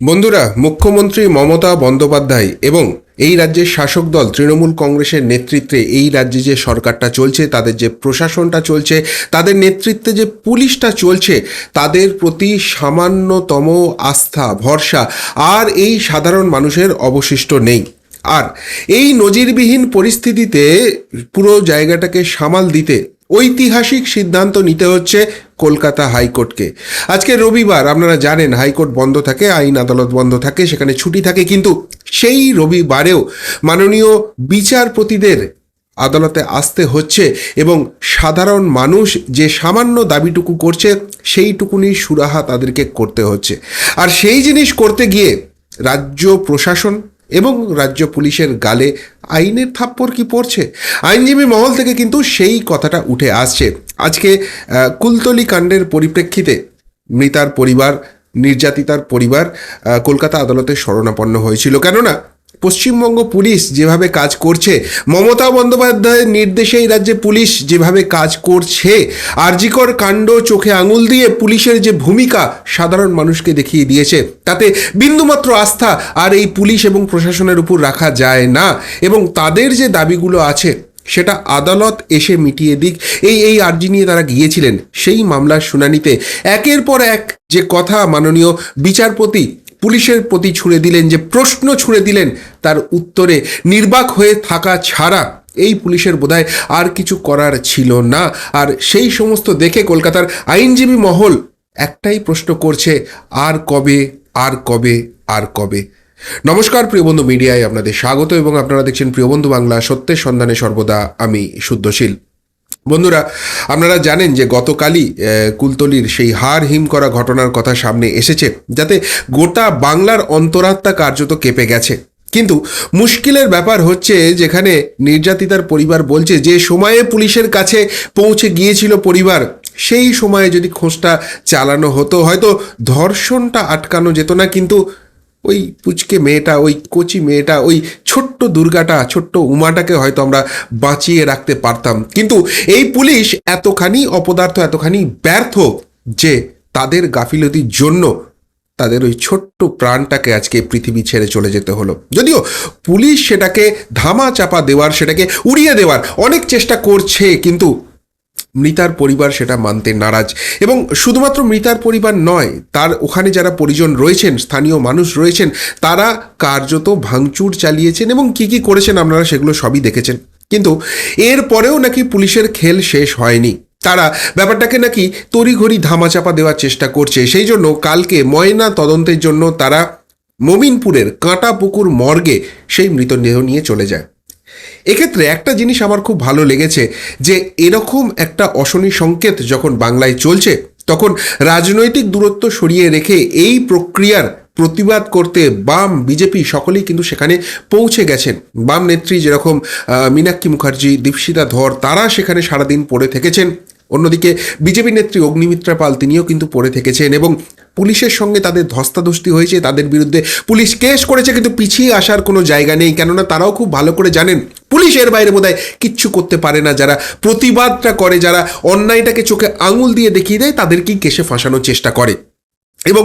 বন্ধুরা, মুখ্যমন্ত্রী মমতা বন্দ্যোপাধ্যায় এবং এই রাজ্যের শাসক দল তৃণমূল কংগ্রেসের নেতৃত্বে এই রাজ্যে যে সরকারটা চলছে, তাদের যে প্রশাসনটা চলছে, তাদের নেতৃত্বে যে পুলিশটা চলছে, তাদের প্রতি সামান্যতম আস্থা, ভরসা আর এই সাধারণ মানুষের অবশিষ্ট নেই। আর এই নজিরবিহীন পরিস্থিতিতে পুরো জায়গাটাকে সামাল দিতে ঐতিহাসিক সিদ্ধান্ত নিতে হচ্ছে কলকাতা হাইকোর্টকে। আজকে রবিবার, আপনারা জানেন, হাইকোর্ট বন্ধ থাকে, আইন আদালত বন্ধ থাকে, সেখানে ছুটি থাকে, কিন্তু সেই রবিবারেও মাননীয় বিচারপতিদের আদালতে আসতে হচ্ছে এবং সাধারণ মানুষ যে সামান্য দাবিটুকু করছে, সেইটুকুনি সুরাহা তাদেরকে করতে হচ্ছে। আর সেই জিনিস করতে গিয়ে রাজ্য প্রশাসন এবং রাজ্য পুলিশের গালে আইনের থাপ্পড় কি পড়ছে? আইনজীবী মহল থেকে কিন্তু সেই কথাটা উঠে আসছে। আজকে কুলতলি কাণ্ডের পরিপ্রেক্ষিতে মৃতার পরিবার, নির্যাতিতার পরিবার কলকাতা আদালতে শরণাপন্ন হয়েছিল। কেননা পশ্চিমবঙ্গ পুলিশ যেভাবে কাজ করছে, মমতা বন্দ্যোপাধ্যায়ের নির্দেশে এই রাজ্যে পুলিশ যেভাবে কাজ করছে, আরজিকর কাণ্ড চোখে আঙুল দিয়ে পুলিশের যে ভূমিকা সাধারণ মানুষকে দেখিয়ে দিয়েছে, তাতে বিন্দুমাত্র আস্থা আর এই পুলিশ এবং প্রশাসনের উপর রাখা যায় না এবং তাদের যে দাবিগুলো আছে, সেটা আদালত এসে মিটিয়ে দিক। এই এই আর্জি নিয়ে তারা গিয়েছিলেন, সেই মামলার শুনানিতে। একের পর এক যে কথা মাননীয় বিচারপতি পুলিশের প্রতি ছুড়ে দিলেন, যে প্রশ্ন ছুড়ে দিলেন, তার উত্তরে নির্বাক হয়ে থাকা ছাড়া এই পুলিশের বোধহয় আর কিছু করার ছিল না। আর সেই সমস্ত দেখে কলকাতার আইনজীবী মহল একটাই প্রশ্ন করছে, আর কবে আর কবে আর কবে? নমস্কার প্রিয়বন্ধু মিডিয়ায়, আপনাদের স্বাগত এবং আপনারা দেখছেন প্রিয়বন্ধু বাংলা সত্যের সন্ধানে সর্বদা আমি শুদ্ধশীল। বন্ধুরা, আপনারা জানেন যে গতকালই কুলতলির সেই হার হিম করা ঘটনার কথা সামনে এসেছে, যাতে গোটা বাংলার অন্তরাত্মা কার্যত কেঁপে গেছে। কিন্তু মুশকিলের ব্যাপার হচ্ছে যেখানে নির্যাতিতার পরিবার বলছে যে সময়ে পুলিশের কাছে পৌঁছে গিয়েছিল পরিবার, সেই সময়ে যদি খোঁজটা চালানো হতো, হয়তো ধর্ষণটা আটকানো যেত না, কিন্তু ওই পুচকে মেয়েটা, ওই কচি মেয়েটা, ওই ছোট্ট দুর্গাটা, ছোট্ট উমাটাকে হয়তো আমরা বাঁচিয়ে রাখতে পারতাম। কিন্তু এই পুলিশ এতখানি অপদার্থ, এতখানি ব্যর্থ যে তাদের গাফিলতির জন্য তাদের ওই ছোট্ট প্রাণটাকে আজকে পৃথিবী ছেড়ে চলে যেতে হলো। যদিও পুলিশ সেটাকে ধামা চাপা দেওয়ার, সেটাকে উড়িয়ে দেওয়ার অনেক চেষ্টা করছে, কিন্তু মৃতার পরিবার সেটা মানতে নারাজ। এবং শুধুমাত্র মৃতার পরিবার নয়, তার ওখানে যারা পরিজন রয়েছেন, স্থানীয় মানুষ রয়েছেন, তারা কার্যত ভাঙচুর চালিয়েছেন এবং কি কি করেছেন আপনারা সেগুলো সবই দেখেছেন। কিন্তু এরপরেও নাকি পুলিশের খেল শেষ হয়নি। তারা ব্যাপারটাকে নাকি তড়িঘড়ি ধামাচাপা দেওয়ার চেষ্টা করছে। সেই জন্য কালকে ময়না তদন্তের জন্য তারা মমিনপুরের কাঁটা পুকুর মর্গে সেই মৃতদেহ নিয়ে চলে যায়। এক্ষেত্রে একটা জিনিস আমার খুব ভালো লেগেছে যে এরকম একটা অশনি সংকেত যখন বাংলায় চলছে, তখন রাজনৈতিক দূরত্ব সরিয়ে রেখে এই প্রক্রিয়ার প্রতিবাদ করতে বাম, বিজেপি সকলেই কিন্তু সেখানে পৌঁছে গেছেন। বাম নেত্রী যেরকম মীনাক্ষী মুখার্জি, দীপশিতা ধর, তারা সেখানে সারাদিন পড়ে থেকেছেন। অন্যদিকে বিজেপি নেত্রী অগ্নিমিত্রা পাল তিনিও কিন্তু পড়ে থেকেছেন এবং পুলিশের সঙ্গে তাদের ধস্তাধস্তি হয়েছে, তাদের বিরুদ্ধে পুলিশ কেস করেছে, কিন্তু পিছিয়ে আসার কোনো জায়গা নেই। কেননা তারাও খুব ভালো করে জানেন পুলিশের বাইরে বোধহয় কিচ্ছু করতে পারে না। যারা প্রতিবাদটা করে, যারা অন্যায়টাকে চোখে আঙুল দিয়ে দেখিয়ে দেয় তাদেরকেই কেসে ফাঁসানোর চেষ্টা করে? এবং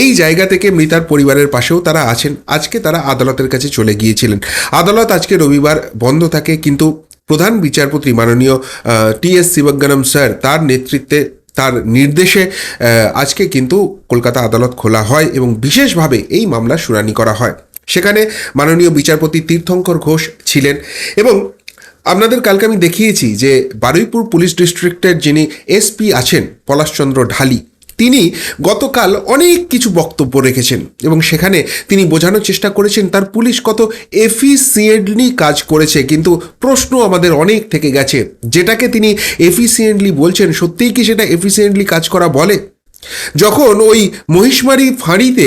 এই জায়গা থেকে মৃতার পরিবারের পাশেও তারা আছেন। আজকে তারা আদালতের কাছে চলে গিয়েছিলেন। আদালত আজকে রবিবার বন্ধ থাকে, কিন্তু প্রধান বিচারপতি মাননীয় টি এস শিবজ্ঞানম স্যার তার নেতৃত্বে তার নির্দেশে আজকে কিন্তু কলকাতা আদালত খোলা হয় এবং বিশেষভাবে এই মামলা শুনানি করা হয়। সেখানে মাননীয় বিচারপতি তীর্থঙ্কর ঘোষ ছিলেন এবং আপনাদের কালকে আমি দেখিয়েছি যে বারুইপুর পুলিশ ডিস্ট্রিক্টের যিনি এসপি আছেন পলাশচন্দ্র ঢালি তিনি গতকাল অনেক কিছু বক্তব্য রেখেছেন এবং সেখানে তিনি বোঝানোর চেষ্টা করেছেন তার পুলিশ কত এফিসিয়েন্টলি কাজ করেছে, কিন্তু প্রশ্ন আমাদের অনেক থেকে গেছে। যেটাকে তিনি এফিসিয়েন্টলি বলছেন, সত্যিই কি সেটা এফিসিয়েন্টলি কাজ করা বলে? যখন ওই মহিষমারি ফাঁড়িতে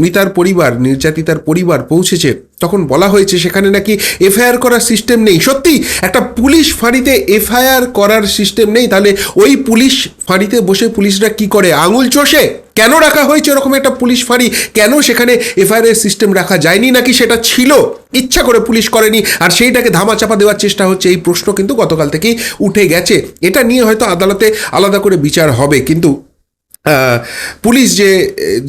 মৃতার পরিবার, নির্যাতিতার পরিবার পৌঁছেছে তখন বলা হয়েছে সেখানে নাকি এফআইআর করার সিস্টেম নেই। সত্যি, একটা পুলিশ ফাঁড়িতে এফআইআর করার সিস্টেম নেই, তাহলে ওই পুলিশ ফাঁড়িতে বসে পুলিশরা কি করে? আঙুল চষে? কেন রাখা হয়েছে এরকম একটা পুলিশ ফাঁড়ি? কেন সেখানে এফআইআর সিস্টেম রাখা যায়নি নাকি সেটা ছিল? ইচ্ছা করে পুলিশ করেনি, আর সেইটাকে ধামাচাপা দেওয়ার চেষ্টা হচ্ছে, এই প্রশ্ন কিন্তু গতকাল থেকেই উঠে গেছে। এটা নিয়ে হয়তো আদালতে আলাদা করে বিচার হবে, কিন্তু পুলিশ যে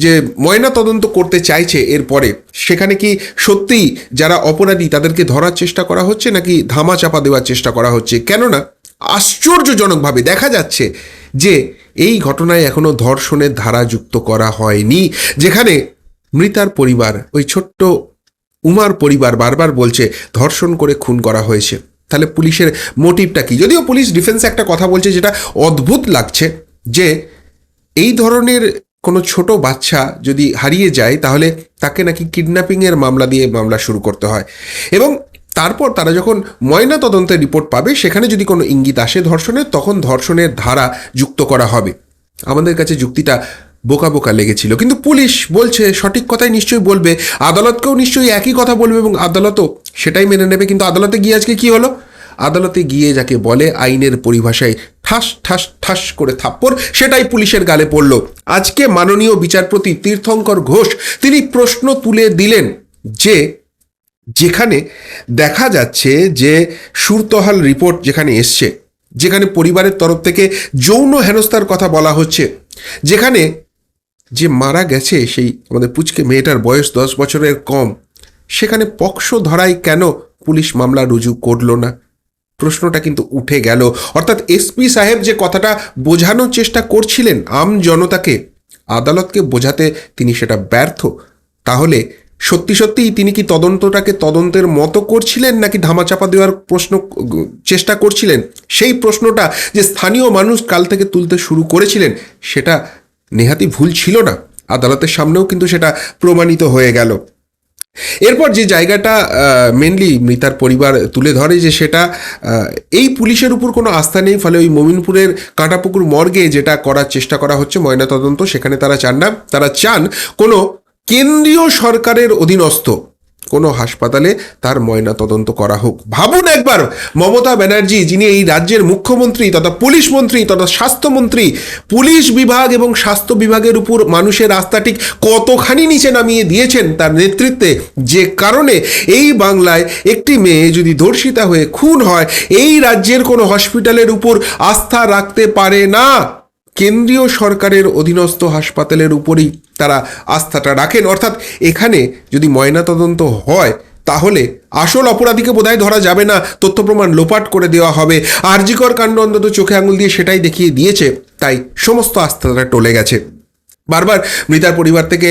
যে ময়না তদন্ত করতে চাইছে এরপরে, সেখানে কি সত্যিই যারা অপরাধী তাদেরকে ধরার চেষ্টা করা হচ্ছে নাকি ধামা চাপা দেওয়ার চেষ্টা করা হচ্ছে? কেননা আশ্চর্যজনকভাবে দেখা যাচ্ছে যে এই ঘটনায় এখনও ধর্ষণের ধারা যুক্ত করা হয়নি, যেখানে মৃতার পরিবার, ওই ছোট্ট উমার পরিবার বারবার বলছে, ধর্ষণ করে খুন করা হয়েছে। তাহলে পুলিশের মোটিভটা কি? যদিও পুলিশ ডিফেন্সে একটা কথা বলছে যেটা অদ্ভুত লাগছে, যে এই ধরনের কোনো ছোট বাচ্চা যদি হারিয়ে যায়, তাহলে তাকে নাকি কিডন্যাপিংয়ের মামলা দিয়ে মামলা শুরু করতে হয়। এবং তারপর তারা যখন ময়না তদন্তের রিপোর্ট পাবে, সেখানে যদি কোনো ইঙ্গিত আসে ধর্ষণের, তখন ধর্ষণের ধারা যুক্ত করা হবে। আমাদের কাছে যুক্তিটা বোকা বোকা লেগেছিল। কিন্তু পুলিশ বলছে, সঠিক কথাই নিশ্চয়ই বলবে, আদালতকেও নিশ্চয়ই একই কথা বলবে এবং আদালতও সেটাই মেনে নেবে। কিন্তু আদালতে গিয়ে আজকে কি হলো? আদালতে গিয়ে যাকে বলে আইনের পরিভাষায় ঠাস ঠাস ঠাস করে থাপ্পড়, সেটাই পুলিশের গালে পড়ল। আজকে মাননীয় বিচারপতি তীর্থঙ্কর ঘোষ, তিনি প্রশ্ন তুলে দিলেন যে, যেখানে দেখা যাচ্ছে যে সুরতহাল রিপোর্ট যেখানে এসছে, যেখানে পরিবারের তরফ থেকে যৌন হেনস্থার কথা বলা হচ্ছে, যেখানে যে মারা গেছে সেই আমাদের পুচকে মেয়েটার বয়স দশ বছরের কম, সেখানে পক্ষ ধরায় কেন পুলিশ মামলা রুজু করল না? প্রশ্নটা কিন্তু উঠে গেল। অর্থাৎ এসপি সাহেব যে কথাটা বোঝানোর চেষ্টা করছিলেন আম জনতাকে, আদালতকে বোঝাতে তিনি সেটা ব্যর্থ। তাহলে সত্যি সত্যিই তিনি কি তদন্তটাকে তদন্তের মতো করছিলেন নাকি ধামাচাপা দেওয়ার প্রশ্ন চেষ্টা করছিলেন? সেই প্রশ্নটা যে স্থানীয় মানুষ কাল থেকে তুলতে শুরু করেছিলেন, সেটা নেহাতি ভুল ছিল না। আদালতের সামনেও কিন্তু সেটা প্রমাণিত হয়ে গেল। এরপর যে জায়গাটা মেনলি মৃতার পরিবার তুলে ধরে যে সেটা এই পুলিশের উপর কোনো আস্থা নেই, ফলে ওই মমিনপুরের কাঁটাপুকুর মর্গে যেটা করার চেষ্টা করা হচ্ছে ময়না তদন্ত সেখানে তারা চান না। তারা চান কোনো কেন্দ্রীয় সরকারের অধীনস্থ কোনো হাসপাতালে তার ময়না তদন্ত করা হোক। ভাবুন একবার, মমতা ব্যানার্জি, যিনি এই রাজ্যের মুখ্যমন্ত্রী তথা পুলিশ মন্ত্রী তথা স্বাস্থ্যমন্ত্রী, পুলিশ বিভাগ এবং স্বাস্থ্য বিভাগের উপর মানুষের আস্থা ঠিক কতখানি নিচে নামিয়ে দিয়েছেন তার নেতৃত্বে, যে কারণে এই বাংলায় একটি মেয়ে যদি ধর্ষিতা হয়ে খুন হয়, এই রাজ্যের কোনো হসপিটালের উপর আস্থা রাখতে পারে না। কেন্দ্রীয় সরকারের অধীনস্থ হাসপাতালের উপরই তারা আস্থাটা রাখেন। অর্থাৎ এখানে যদি ময়নাতদন্ত হয়, তাহলে আসল অপরাধীকে বোধহয় ধরা যাবে না। তথ্য প্রমাণ লোপাট করে দেওয়া হবে। আরজিকর কাণ্ড অন্তত চোখে আঙুল দিয়ে সেটাই দেখিয়ে দিয়েছে। তাই সমস্ত আস্থাটা টলে গেছে। বারবার মৃতার পরিবার থেকে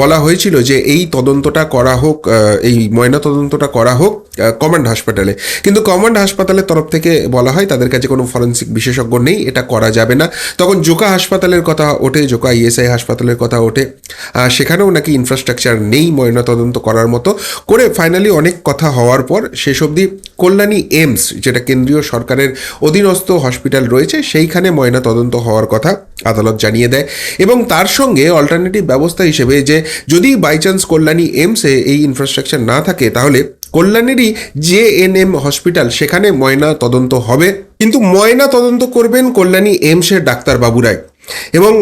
বলা হয়েছিল যে এই তদন্তটা করা হোক এই ময়না তদন্তটা করা হোক। কমান্ড হাসপাতালে। কিন্তু কমান্ড হাসপাতালের তরফ থেকে বলা হয়, তাদের কাছে কোনো ফরেন্সিক বিশেষজ্ঞ নেই, এটা করা যাবে না। তখন জোকা হাসপাতালের কথা ওঠে, জোকা ইএসআই হাসপাতালের কথা ওঠে। সেখানেও নাকি ইনফ্রাস্ট্রাকচার নেই ময়না তদন্ত করার মতো। করে ফাইনালি অনেক কথা হওয়ার পর, শেষ অবধি কল্যাণী এইমস যেটা কেন্দ্রীয় সরকারের অধীনস্থ হসপিটাল রয়েছে, সেইখানে ময়না তদন্ত হওয়ার কথা আদালত জানিয়ে দেয়। এবং তার সঙ্গে অল্টারনেটিভ ব্যবস্থা হিসেবে যে যদি বাই চান্স কল্যাণী এইমসে এই ইনফ্রাস্ট্রাকচার না থাকে, তাহলে কল্যাণেরই জে এন এম হসপিটাল, সেখানে ময়না তদন্ত হবে। কিন্তু ময়না তদন্ত করবেন কল্যাণী এইমসের ডাক্তারবাবুরাই। এবং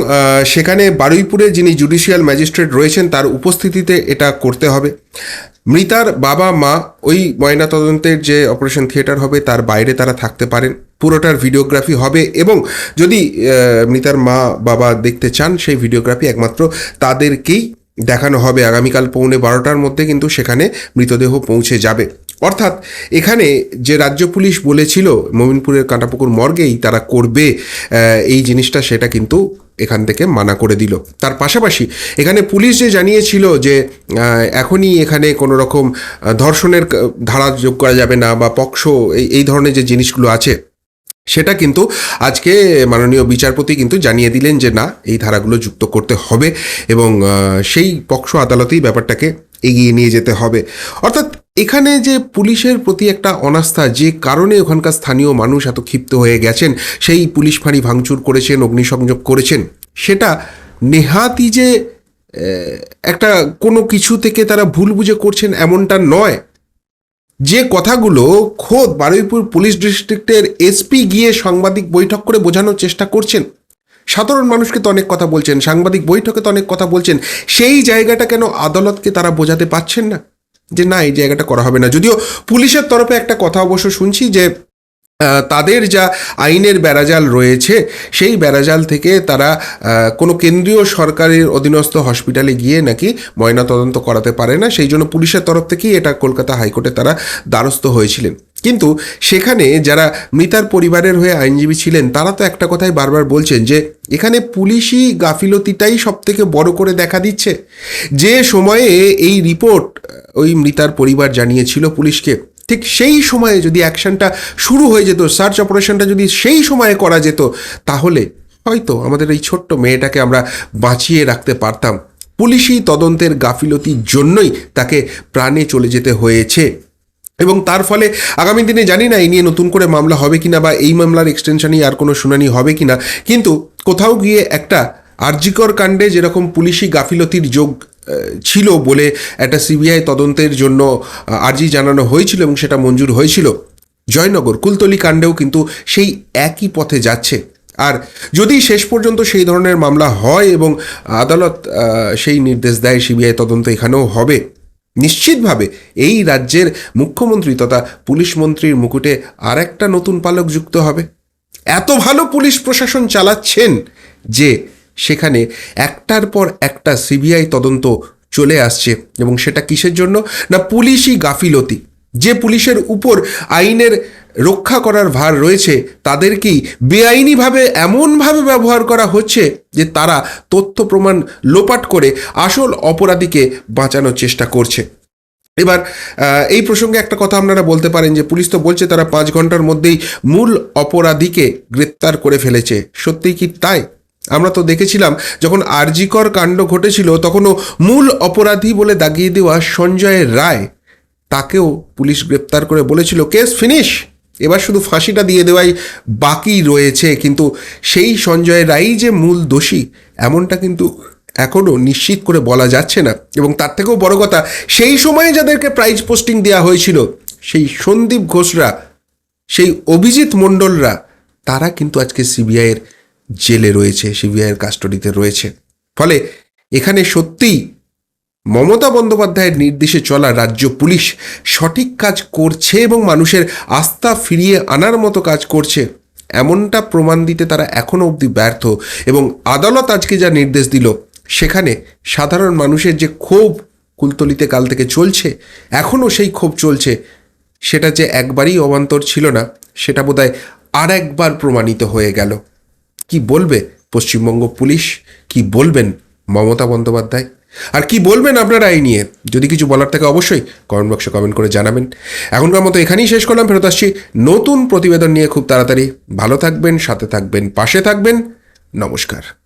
সেখানে বারুইপুরে যিনি জুডিশিয়াল ম্যাজিস্ট্রেট রয়েছেন, তার উপস্থিতিতে এটা করতে হবে। মৃতার বাবা মা, ওই ময়নাতদন্তের যে অপারেশন থিয়েটার হবে, তার বাইরে তারা থাকতে পারেন। পুরোটার ভিডিওগ্রাফি হবে এবং যদি মৃতার মা বাবা দেখতে চান, সেই ভিডিওগ্রাফি একমাত্র তাদেরকেই দেখানো হবে। আগামীকাল পৌনে বারোটার মধ্যে কিন্তু সেখানে মৃতদেহ পৌঁছে যাবে। অর্থাৎ এখানে যে রাজ্য পুলিশ বলেছিল মমিনপুরের কাঁটাপুকুর মর্গেই তারা করবে এই জিনিসটা সেটা কিন্তু এখান থেকে মানা করে দিল। তার পাশাপাশি এখানে পুলিশ যে জানিয়েছিল যে এখনই এখানে কোনো রকম ধর্ষণের ধারা যোগ করা যাবে না বা পক্ষ এই ধরনের যে জিনিসগুলো আছে, সেটা কিন্তু আজকে মাননীয় বিচারপতি কিন্তু জানিয়ে দিলেন যে না, এই ধারাগুলো যুক্ত করতে হবে এবং সেই পক্ষ আদালতেই ব্যাপারটাকে এগিয়ে নিয়ে যেতে হবে। অর্থাৎ এখানে যে পুলিশের প্রতি একটা অনাস্থা, যে কারণে ওখানকার স্থানীয় মানুষ এত ক্ষিপ্ত হয়ে গেছেন, সেই পুলিশ ফাঁড়ি ভাঙচুর করেছেন, অগ্নিসংযোগ করেছেন, সেটা নেহাতি যে একটা কোনো কিছু থেকে তারা ভুল বুঝে করছেন এমনটা নয়। যে কথাগুলো খোদ বারুইপুর পুলিশ ডিস্ট্রিক্টের এসপি গিয়ে সাংবাদিক বৈঠক করে বোঝানোর চেষ্টা করছেন। সাধারণ মানুষকে তো অনেক কথা বলছেন, সাংবাদিক বৈঠকে তো অনেক কথা বলছেন, সেই জায়গাটা কেন আদালতকে তারা বোঝাতে পারছেন না? যে না, এই জায়গাটা করা হবে না। যদিও পুলিশের তরফে একটা কথা অবশ্য শুনছি যে তাদের যা আইনের বেড়াজাল রয়েছে, সেই বেড়াজাল থেকে তারা কোনো কেন্দ্রীয় সরকারের অধীনস্থ হসপিটালে গিয়ে নাকি ময়নাতদন্ত করাতে পারে না। সেই জন্য পুলিশের তরফ থেকেই এটা কলকাতা হাইকোর্টে তারা দ্বারস্থ হয়েছিলেন। কিন্তু সেখানে যারা মৃতার পরিবারের হয়ে আইনজীবী ছিলেন, তারা তো একটা কথাই বারবার বলছেন যে, এখানে পুলিশি গাফিলতিটাই সব থেকে বড় করে দেখা দিচ্ছে। যে সময়ে এই রিপোর্ট ওই মৃতার পরিবার জানিয়েছিল পুলিশকে ঠিক সেই সময়ে যদি অ্যাকশনটা শুরু হয়ে যেত, সার্চ অপারেশনটা যদি সেই সময়ে করা যেত, তাহলে হয়তো আমাদের এই ছোট্ট মেয়েটাকে আমরা বাঁচিয়ে রাখতে পারতাম। পুলিশি তদন্তের গাফিলতির জন্যই তাকে প্রাণে চলে যেতে হয়েছে। এবং তার ফলে আগামী দিনে জানি না এই নিয়ে নতুন করে মামলা হবে কিনা বা এই মামলার এক্সটেনশনই আর কোনো শুনানি হবে কিনা। কিন্তু কোথাও গিয়ে একটা আরজিকর কাণ্ডে যেরকম পুলিশি গাফিলতির যোগ ছিল বলে একটা সিবিআই তদন্তের জন্য আর্জি জানানো হয়েছিল এবং সেটা মঞ্জুর হয়েছিল। জয়নগর, কুলতলি কাণ্ডেও কিন্তু সেই একই পথে যাচ্ছে। আর যদি শেষ পর্যন্ত সেই ধরনের মামলা হয় এবং আদালত সেই নির্দেশ দেয়, সিবিআই তদন্ত এখানেও হবে। নিশ্চিতভাবে এই রাজ্যের মুখ্যমন্ত্রী তথা পুলিশ মন্ত্রীর মুকুটে আর একটা নতুন পালক যুক্ত হবে। এত ভালো পুলিশ প্রশাসন চালাচ্ছেন যে সেখানে একটার পর একটা সিবিআই তদন্ত চলে আসছে। এবং সেটা কিসের জন্য? না পুলিশই গাফিলতি। যে পুলিশের উপর আইনের রক্ষা করার ভার রয়েছে, তাদেরকেই বেআইনিভাবে এমনভাবে ব্যবহার করা হচ্ছে যে তারা তথ্য প্রমাণ লোপাট করে আসল অপরাধীকে বাঁচানোর চেষ্টা করছে। এবার এই প্রসঙ্গে একটা কথা আপনারা বলতে পারেন যে পুলিশ তো বলছে তারা পাঁচ ঘণ্টার মধ্যেই মূল অপরাধীকে গ্রেপ্তার করে ফেলেছে। সত্যিই কি তাই? আমরা তো দেখেছিলাম, যখন আরজিকর কাণ্ড ঘটেছিল, তখনও মূল অপরাধী বলে দাগিয়ে দেওয়া সঞ্জয় রায় তাকেও পুলিশ গ্রেপ্তার করে বলেছিল, কেস ফিনিশ! এবার শুধু ফাঁসিটা দিয়ে দেওয়াই বাকি রয়েছে, কিন্তু সেই সঞ্জয় রায়ই যে মূল দোষী, এমনটা কিন্তু এখনও নিশ্চিত করে বলা যাচ্ছে না। এবং তার থেকেও বড় কথা, সেই সময়ে যাদেরকে প্রাইজ পোস্টিং দেওয়া হয়েছিল, সেই সন্দীপ ঘোষরা, সেই অভিজিৎ মণ্ডলরা, তারা কিন্তু আজকে সিবিআইয়ের জেলে রয়েছে, সিবিআইয়ের কাস্টডিতে রয়েছে। ফলে এখানে সত্যিই মমতা বন্দ্যোপাধ্যায়ের নির্দেশে চলা রাজ্য পুলিশ সঠিক কাজ করছে এবং মানুষের আস্থা ফিরিয়ে আনার মতো কাজ করছে, এমনটা প্রমাণ দিতে তারা এখনও অবধি ব্যর্থ এবং আদালত আজকে যা নির্দেশ দিল, সেখানে সাধারণ মানুষের যে ক্ষোভ কুলতলিতে কাল থেকে চলছে এখনও সেই ক্ষোভ চলছে, সেটা যে একবারই অবান্তর ছিল না, সেটা বোধহয় আর একবার প্রমাণিত হয়ে গেল। কি বলবে পশ্চিমবঙ্গ পুলিশ? কি বলবেন মমতা বন্দ্যোপাধ্যায়? আর কি বলবেন আপনারা এই নিয়ে? যদি কিছু বলার থাকে অবশ্যই কমেন্ট বক্সে কমেন্ট করে জানাবেন। এখনকার মতো এখানেই শেষ করলাম, ফেরত আসছি নতুন প্রতিবেদন নিয়ে খুব তাড়াতাড়ি। ভালো থাকবেন, সাথে থাকবেন, পাশে থাকবেন। নমস্কার।